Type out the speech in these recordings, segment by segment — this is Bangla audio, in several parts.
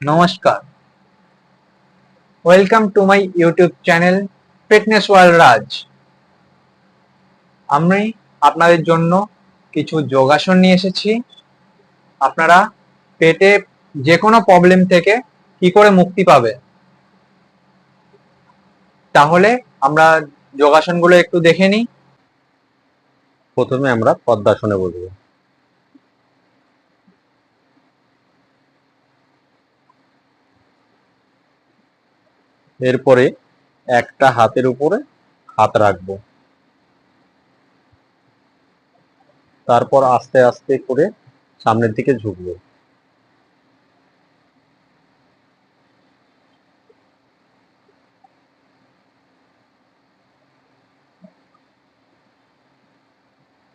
নমস্কার। Welcome to my YouTube channel fitness world Raj আমি আপনাদের জন্য কিছু যোগাসন নিয়ে এসেছি। আপনারা পেটে যে কোনো প্রবলেম থেকে কি করে মুক্তি পাবে, তাহলে আমরা যোগাসনগুলো একটু দেখে নিই। প্রথমে আমরা পদ্মাসনে বসবো। এরপরে একটা হাতের উপরে হাত রাখব। তারপর আস্তে আস্তে করে সামনের দিকে ঝুঁকবো।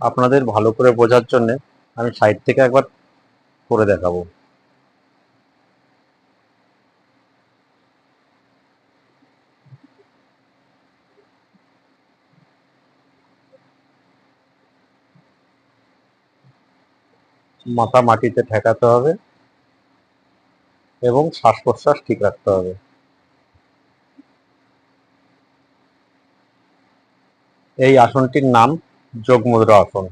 আপনাদের ভালো করে বোঝার জন্য আমি সাইড থেকে একবার করে দেখাবো। মাথা মাটিতে ঠেকাতে হবে এবং শ্বাস প্রশ্বাস ঠিক রাখতে হবে। এই আসনটির নাম যোগমুদ্রা আসন।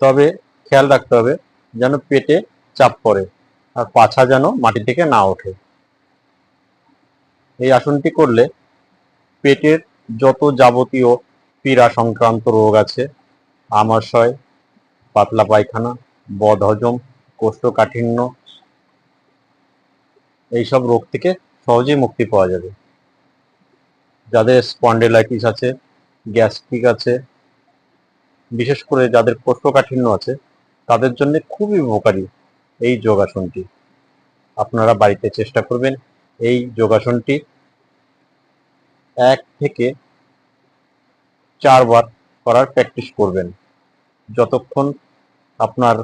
তবে খেয়াল রাখতে হবে যেন পেটে চাপ পড়ে আর পাছা যেন মাটি থেকে না ওঠে। এই আসনটি করলে পেটের যত যাবতীয় পীড়া সংক্রান্ত রোগ আছে, আমাশয় পাতলা পায়খানা, বদহজম, কোষ্ঠকাঠিন্য, এইসব রোগ থেকে সহজেই মুক্তি পাওয়া যাবে। যাদের স্পন্ডেলাইটিস আছে গ্যাস্ট্রিক আছে, বিশেষ করে যাদের কোষ্ঠকাঠিন্য আছে, তাদের জন্য খুবই উপকারী এই যোগাসনটি। আপনারা বাড়িতে চেষ্টা করবেন এই যোগাসনটি এক থেকে চারবার করার প্র্যাকটিস করবেন। যতক্ষণ আপনার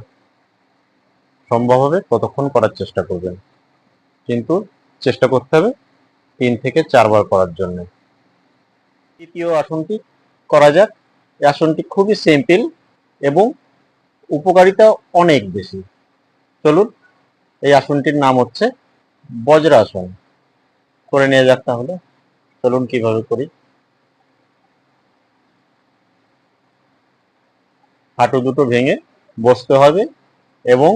সম্ভব হবে, ততক্ষণ করার চেষ্টা করবেন। কিন্তু চেষ্টা করতে হবে তিন থেকে চারবার করার জন্য। তৃতীয় আসনটি করা যাক। এই আসনটি খুবই সিম্পল এবং উপকারিতা অনেক বেশি। চলুন, এই আসনটির নাম হচ্ছে বজ্রাসন। করে নিয়ে যাক তাহলে। চলুন কীভাবে করি। হাঁটু দুটো ভেঙে বসতে হবে এবং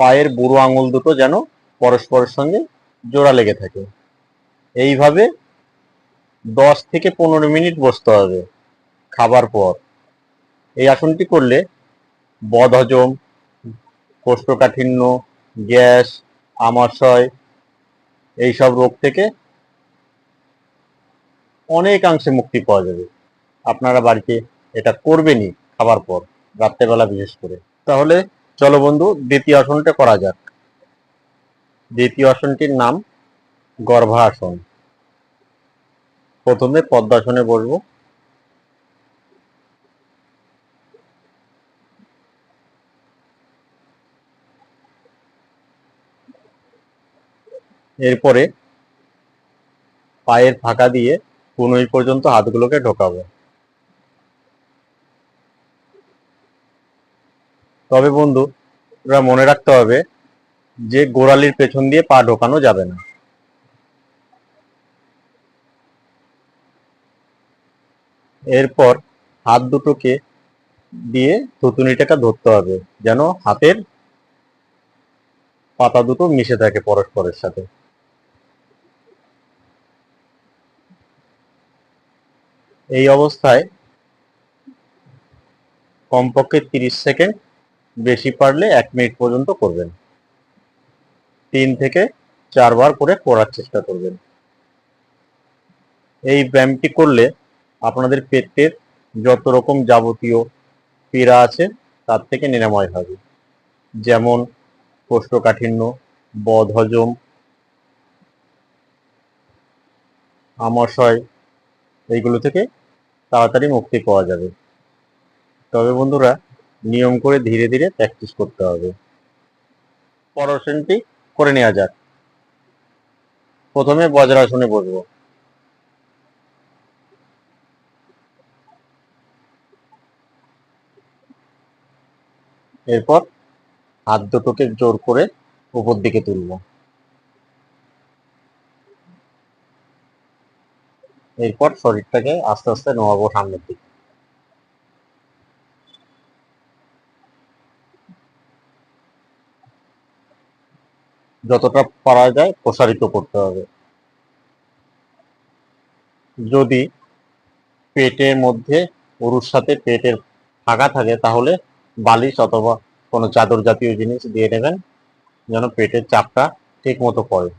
পায়ের বুড়ো আঙুল দুটো যেন পরস্পরের সঙ্গে জোড়া লেগে থাকে। এইভাবে দশ থেকে পনেরো মিনিট বসতে হবে খাবার পর। এই আসনটি করলে বদহজম, কোষ্ঠকাঠিন্য, গ্যাস, আমাশয় এইসব রোগ থেকে অনেকাংশে মুক্তি পাওয়া যাবে। আপনারা বাড়িতে এটা করবেনই। খাবার পর, রাত্রেবেলা বিশেষ করে। তাহলে চলো বন্ধু, দ্বিতীয় আসনটা করা যাক। দ্বিতীয় আসনটির নাম গর্ভাসন। প্রথমে পদ্মাসনে বসবো। এরপরে পায়ের ফাঁকা দিয়ে কুনুই পর্যন্ত হাতগুলোকে ঢোকাবো। তবে বন্ধু ওরা মনে রাখতে হবে যে গোড়ালির পেছন দিয়ে পা ঢোকানো যাবে না। এরপর হাত দুটোকে দিয়ে থুতুনিটাকে ধরতে হবে, যেন হাতের পাতা দুটো মিশে থাকে পরস্পরের সাথে। এই অবস্থায় কমপক্ষে তিরিশ সেকেন্ড বেশি পারলে এক মিনিট পর্যন্ত করবেন। তিন থেকে চারবার করে করার চেষ্টা করবেন। এই ব্যায়ামটি করলে আপনাদের পেটের যত রকম যাবতীয় পীড়া আছে, তার থেকে নিরাময় হবে। যেমন কোষ্ঠকাঠিন্য, বদহজম, আমাশয়, এইগুলো থেকে তাড়াতাড়ি মুক্তি পাওয়া যাবে। তবে বন্ধুরা নিয়ম করে ধীরে ধীরে প্র্যাকটিস করতে হবে। পরশনটি করে নেওয়া যাক। প্রথমে বজ্রাসনে বসবো। এরপর হাত দুটোকে জোর করে উপর দিকে তুলবো। এরপর শরীরটাকে আস্তে আস্তে নোয়াবো সামনের দিকে। যতটা পারা যায় প্রসারিত করতে হবে। যদি পেটের মধ্যে গরুর সাথে পেটের ফাঁকা থাকে, তাহলে বালিশ অথবা কোনো চাদর জাতীয় জিনিস দিয়ে নেবেন, যেন পেটের চাপটা ঠিক মতো পড়ে।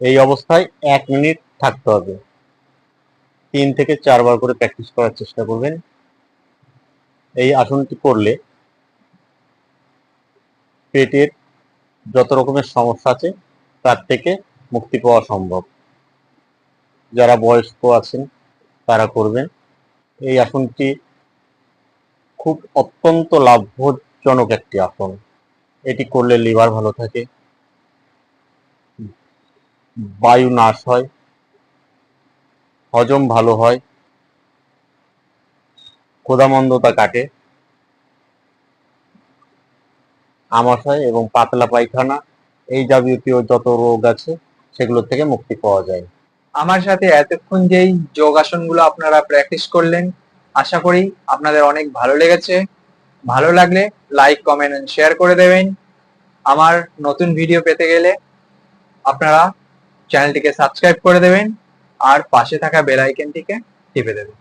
এই অবস্থায় এক মিনিট থাকতে হবে। তিন থেকে চারবার করে প্র্যাকটিস করার চেষ্টা করবেন। এই আসনটি করলে পেটের যত রকমের সমস্যা আছে, তার থেকে মুক্তি পাওয়া সম্ভব। যারা বয়স্ক আছেন, তারা করবেন। এই আসনটি খুব অত্যন্ত লাভজনক একটি আসন। এটি করলে লিভার ভালো থাকে, বায়ু নাশ হয়, হজম ভালো হয়, ক্ষুধামন্দতা কাটে। আমাশয় এবং পাতলা পায়খানা, এই যাবতীয় যত রোগ আছে, সেগুলো থেকে মুক্তি পাওয়া যায়। আমার সাথে এতক্ষণ যেই যোগাসনগুলো আপনারা প্র্যাকটিস করলেন, আশা করি আপনাদের অনেক ভালো লেগেছে। ভালো লাগলে লাইক কমেন্ট এন্ড শেয়ার করে দেবেন। আমার নতুন ভিডিও পেতে গেলে আপনারা চ্যানেলটিকে সাবস্ক্রাইব করে দেবেন আর পাশে থাকা বেল আইকনটিকে টিপে দেবেন।